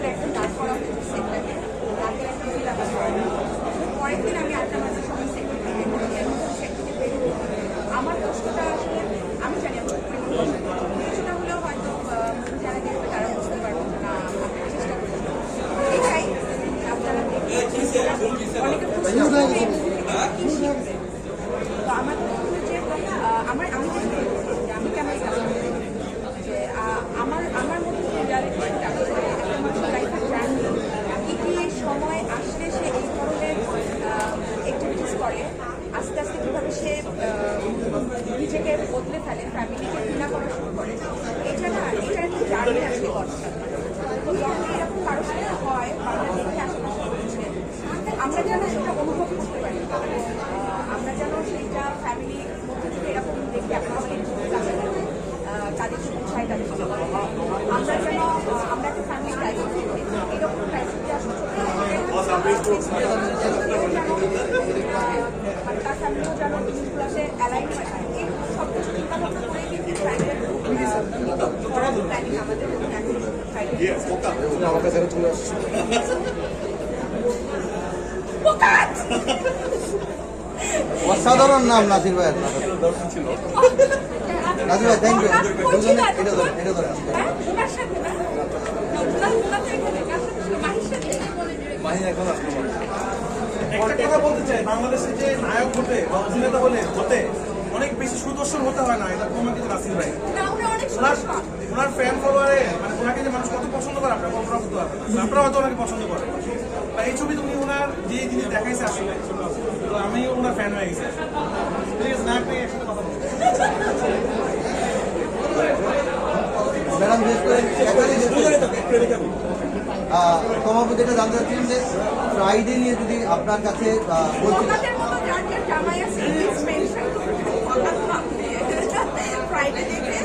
是来自哪里？আমরা যেন সেটা অনুভব করতে পারি আমরা যেন সেটা ফ্যামিলির মধ্যে এরকম দেখি তাদের উৎসাহী তাদের আমরা আমরা একটা ফ্যামিলি ক্রাইসিস এরকম ক্রাইসিসে আসলে তার ফ্যামিলিও যেন জিনিসগুলো সে সব কিছু চিন্তা ভাবনা করে কিন্তু আমার কাছে চলে আসছে অসাধারণ নাম। নাসির ভাই নাসির ভাই থ্যাংক ইউ এখন একটা কথা বলতে চাই বাংলাদেশের যে নায়ক হতে বা অভিনেতা হলে হতে অনেক বেশি সুদর্শন হতে হয় না এটা কোনো কিছু নাসির ভাই। ওনার ওনার ফ্যান ফলোয়ারে মানে ওনাকে যে মানুষ কত পছন্দ করে আপনার কল্পনা করতে পছন্দ করেন। বা এই ছবি তুমি ওনার যে জিনিস দেখাইছে আসলে তো আমি ওনার ফ্যান হয়ে গেছি। ঠিক না আপনি একসাথে জানতে চাচ্ছিলাম যে ফ্রাইডে নিয়ে যদি আপনার কাছে বলছি ফ্রাইডে দেখে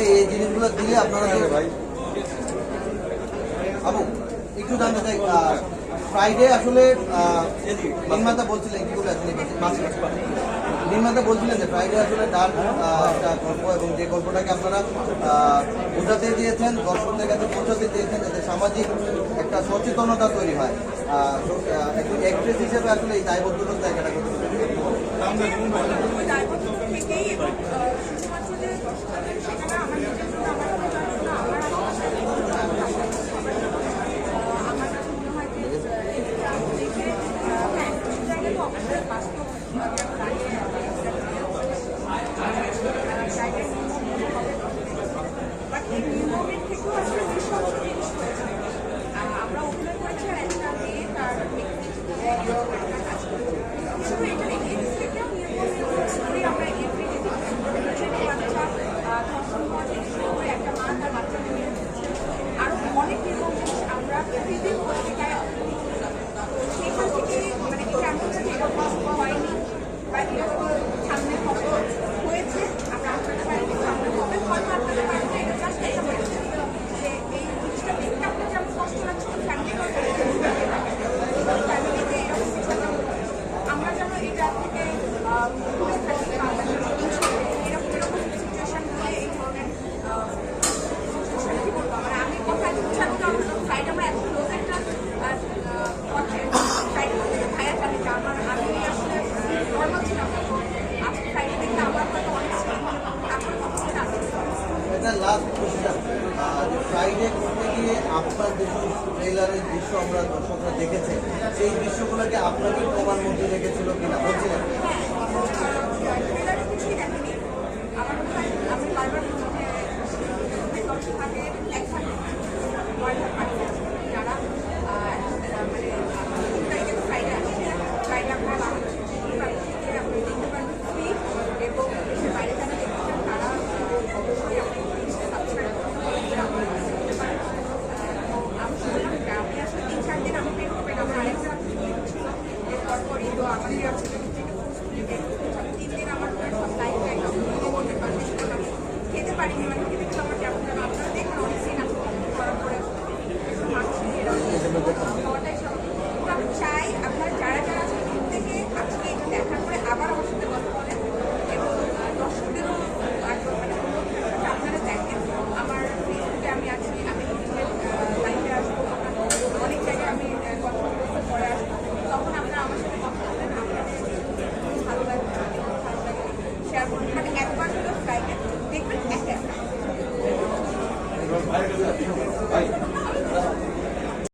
এই জিনিসগুলো দিলে আপনারা ভাই। আবু একটু জানতে ফ্রাইডে আসলে বলছিলেন কি করে আসলে? মাছ। নির্মাতা বলছিলেন যে ফ্রাইডে আসলে তার একটা গল্প এবং যে গল্পটাকে আপনারা বোঝাতে দিয়েছেন, দর্শকদের কাছে পৌঁছাতে দিয়েছেন যাতে সামাজিক একটা সচেতনতা তৈরি হয়। একজন অ্যাক্ট্রেস হিসেবে আসলে এই দায়বদ্ধতার জায়গাটা করতে স্যার লাস্ট কোশ্চেন ফ্রাইডে করতে গিয়ে আপনার যেসব ট্রেলারের দৃশ্য আমরা দর্শকরা দেখেছে সেই দৃশ্যগুলোকে আপনাকে প্রমাণ মধ্যে রেখেছিল কিনা? বলছিলেন।